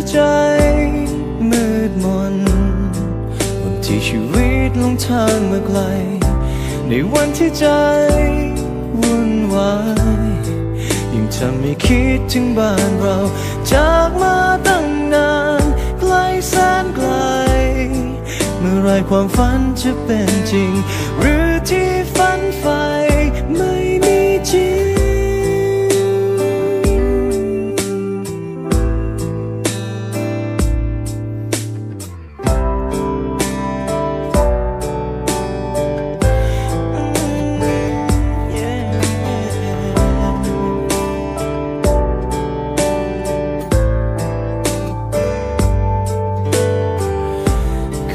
วันที่ใจมืดมนวันที่ชีวิตลงทางเมาไกล ในวันที่ใจวุ่นวายยิ่งทำให้คิดถึงบ้านเรา จากมาตั้งนานไกลแสนไกล เมื่อไรความฝันจะเป็นจริง หรือที่ฝันใฝ่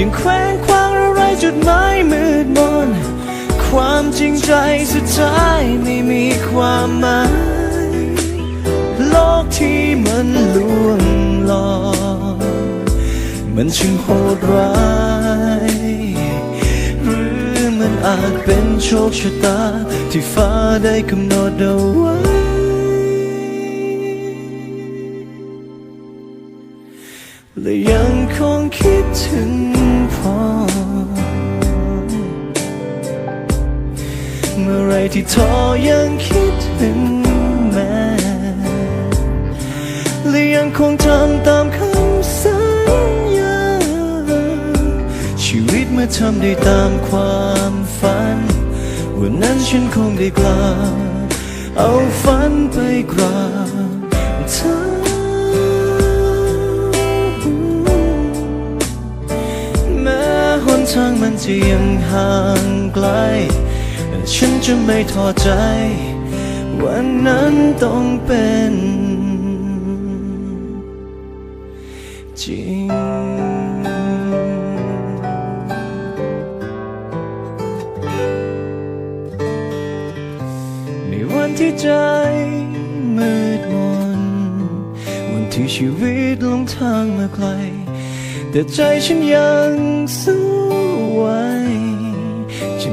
ยังแคว้งคว้างอะไรจุดหมายมืดมน ความจริงใจสุดท้ายไม่มีความหมาย โลกที่มันลวงหลอกมันช่างโหดร้ายหรือมันอาจเป็นโชคชะตาที่ฟ้าได้กำหนดเอาไว้ ที่ท้อยังคิดถึงแม่และยังคงทำตามคำสัญญา ชีวิตเมื่อทำได้ตามความฝัน วันนั้นฉันคงได้กล่าเอาฝันไปกราบเธอแม้หนทางมันจะยังห่างไกล ฉันจะไม่ท้อใจ วันนั้นต้องเป็น จริง ในวันที่ใจมืดมน วันที่ชีวิตลงทางมาไกล แต่ใจฉันยังสู้ไหว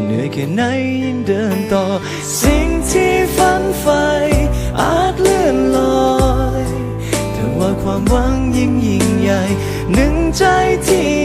เหนื่อยแค่ไหนยังเดินต่อ สิ่งที่ฝันใฝ่อาจเลื่อนลอยแต่ว่าความหวังยิ่งยิ่งใหญ่หนึ่งใจที่